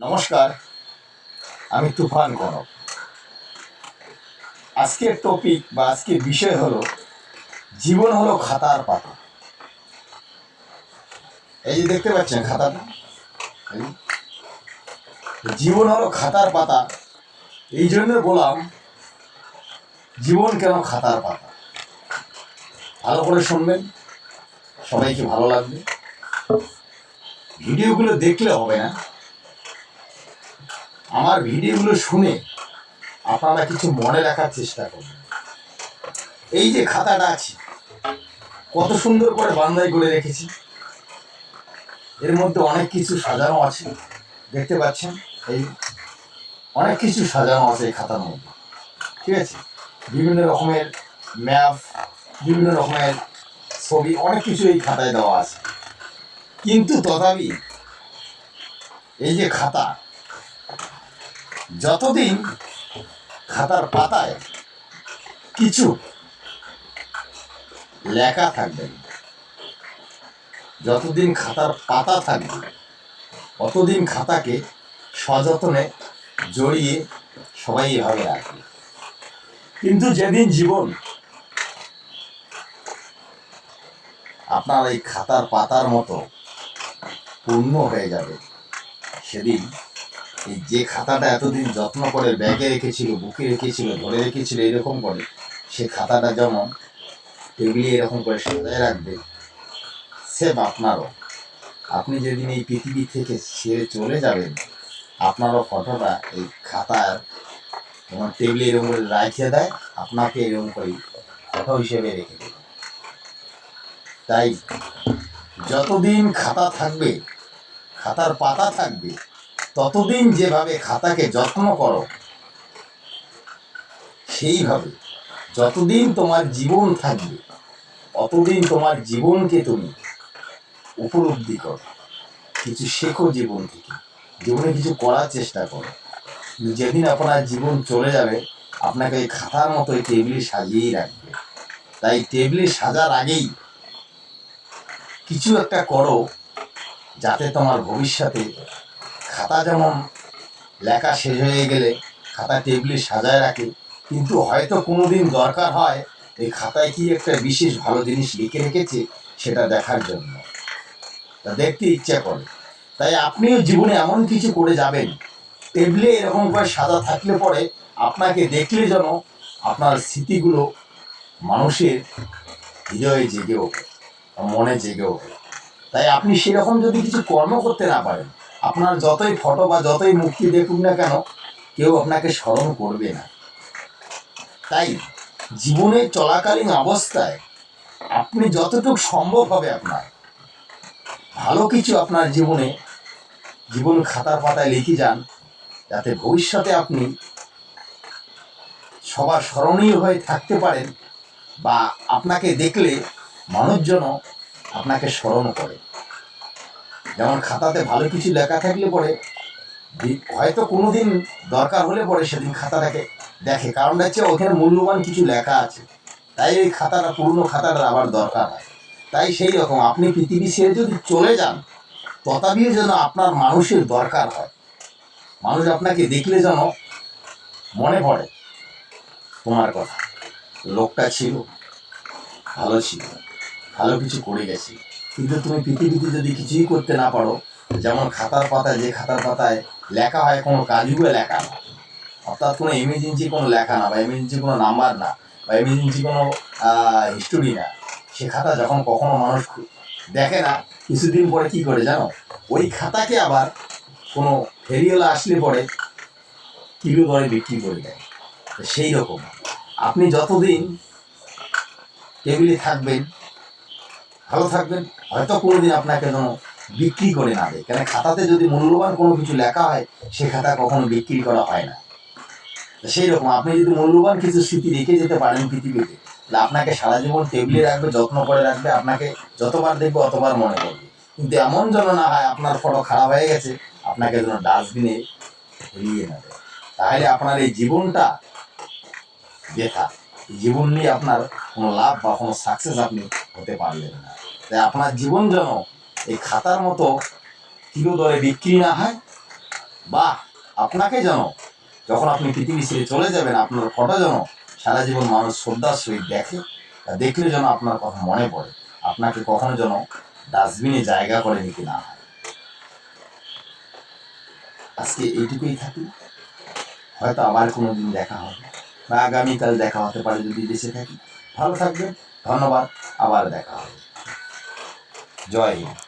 নমস্কার, আমি তুফান কনক আজকের টপিক বা আজকের বিষয় হলো, জীবন হলো খাতার পাতা। এই যে দেখতে পাচ্ছেন খাতাটা জীবন হলো খাতার পাতা। এই জন্য বললাম, জীবন কেন খাতার পাতা? ভালো করে শুনবেন, সবাইকে ভালো লাগবে। ভিডিওগুলো দেখলে হবে না। আমার ভিডিওগুলো শুনে আপনারা কিছু মনে রাখার চেষ্টা করবেন এই যে খাতাটা আছে, কত সুন্দর করে বান্দাই করে রেখেছি। এর মধ্যে অনেক কিছু সাজানো আছে, দেখতে পাচ্ছেন? এই অনেক কিছু সাজানো আছে এই খাতার মধ্যে, ঠিক আছে? বিভিন্ন রকমের ম্যাপ, বিভিন্ন রকমের ছবি, অনেক কিছু এই খাতায় দেওয়া আছে। কিন্তু তথাপি এই যে খাতা যতদিন খাতার পাতায় কিছু লেখা থাকবে যতদিন খাতার পাতা থাকবে, অতদিন খাতাকে সযত্নে জড়িয়ে সবাই এভাবে রাখবে। কিন্তু যেদিন জীবন আপনার এই খাতার পাতার মতো পূর্ণ হয়ে যাবে, সেদিন এই যে খাতাটা এতদিন যত্ন করে ব্যাগে রেখেছিল, বুকে রেখেছিল, ধরে রেখেছিল, এরকম করে, সে খাতাটা যেমন টেবিলে এরকম করে সাজায় রাখবে, সেম আপনারও। আপনি যেদিন এই পৃথিবী থেকে ছেড়ে চলে যাবেন, আপনারও ফটোটা এই খাতার যেমন টেবিলে এরকম করে রাখিয়ে দেয়, আপনাকে এরকম করে ফটো হিসেবে রেখে দেবে। তাই যতদিন খাতা থাকবে, খাতার পাতা থাকবে ততদিন যেভাবে খাতাকে যত্ন করো, সেইভাবে যতদিন তোমার জীবন থাকবে অতদিন তোমার জীবনকে তুমি উপলব্ধি করো। কিছু শেখো জীবন থেকে। জীবনে কিছু করার চেষ্টা করো। যেদিন আপনার জীবন চলে যাবে, আপনাকে এই খাতার মতো এই টেবিলে সাজিয়েই রাখবে। তাই টেবিলে সাজার আগেই কিছু একটা করো, যাতে তোমার ভবিষ্যতে খাতা যেমন লেখা শেষ হয়ে গেলে খাতা টেবিলে সাজায় রাখে, কিন্তু হয়তো কোনো দিন দরকার হয় এই খাতায় কি একটা বিশেষ ভালো জিনিস লিখে রেখেছে সেটা দেখার জন্য। তা দেখতে ইচ্ছা করে। তাই আপনিও জীবনে এমন কিছু করে যাবেন। টেবিলে এরকম করে সাজা থাকলে পরে আপনাকে দেখলে যেন আপনার স্মৃতিগুলো মানুষের হৃদয়ে জেগে ওঠে, মনে জেগে ওঠে। তাই আপনি সেরকম যদি কিছু কর্ম করতে না পারেন আপনার যতই ফটো বা যতই মুক্তি দেখুন না কেন, কেউ আপনাকে স্মরণ করবে না। তাই জীবনে চলাকালীন অবস্থায় আপনি যতটুকু সম্ভব হবে আপনার, ভালো কিছু আপনার জীবনে, জীবন খাতার পাতায় লিখে যান, যাতে ভবিষ্যতে আপনি সবার স্মরণীয় হয়ে থাকতে পারেন বা আপনাকে দেখলে মানুষজন আপনাকে স্মরণ করে। যেমন খাতাতে ভালো কিছু লেখা থাকলে পরে হয়তো কোনো দিন দরকার হলে পরে সেদিন খাতাটাকে দেখে কারণটা হচ্ছে ওখানে মূল্যবান কিছু লেখা আছে। তাই ওই খাতাটা, পুরনো খাতাটা আবার দরকার হয়। তাই সেই রকম, আপনি পৃথিবী ছেড়ে যদি চলে যান তথাপিও যেন আপনার মানুষের দরকার হয়। মানুষ আপনাকে দেখলে যেন মনে পড়ে তোমার কথা। লোকটা ছিল, ভালো ছিল, ভালো কিছু করে গেছে। কিন্তু তুমি পৃথিবীতে যদি কিছুই করতে না পারো, যেমন খাতার পাতায়, যে খাতার পাতায় লেখা হয়, কোনো কাজগুলো লেখা না। অর্থাৎ কোনো এমার্জেন্সি কোনো লেখা না, বা এমার্জেন্সি কোনো নাম্বার না, বা এমার্জেন্সি কোনো হিস্টোরি না। সে খাতা যখন কখনো মানুষ দেখে না, কিছুদিন পরে কি করে জানো? ওই খাতাকে আবার কোনো ফেরিওয়ালা আসলে পরে কিলো দরে বিক্রি করে দেয়। সেই রকম আপনি যতদিন টেবিলে থাকবেন ভালো থাকবেন। হয়তো কোনোদিন আপনাকে যেন বিক্রি করে না দেয়। কেন খাতাতে যদি মূল্যবান কোনো কিছু লেখা হয়, সে খাতা কখনো বিক্রি করা হয় না। সেই রকম আপনি যদি মূল্যবান কিছু স্মৃতি রেখে যেতে পারেন পৃথিবীতে, তাহলে আপনাকে সারা জীবন টেবিলে রাখবে, যত্ন করে রাখবে, আপনাকে যতবার দেখবে অতবার মনে করবে। কিন্তু এমন যেন না হয় আপনার ফটো খারাপ হয়ে গেছে, আপনাকে যেন ডাস্টবিনে ফেলিয়ে না দেয়। তাহলে আপনার এই জীবনটা বেথা। জীবন নিয়ে আপনার কোনো লাভ বা কোনো সাকসেস আপনি হতে পারলেন না। তাই আপনার জীবন যেন এই খাতার মতো কিলো দরে বিক্রি না হয়, বা আপনাকে যেন যখন আপনি পৃথিবী ছেড়ে চলে যাবেন, আপনার ফটো যেন সারা জীবন মানুষ শ্রদ্ধার সহিত দেখে দেখলে যেন আপনার কথা মনে পড়ে। আপনাকে কখনো যেন ডাস্টবিনে জায়গা করে নিতে না হয়। আজকে এইটুকুই থাকি। হয়তো আবার কোনো দিন দেখা হবে। বা আগামীকাল দেখা হতে পারে যদি দেশে থাকি। ভালো থাকবেন, ধন্যবাদ, আবার দেখা হবে। জয় হিন্দ।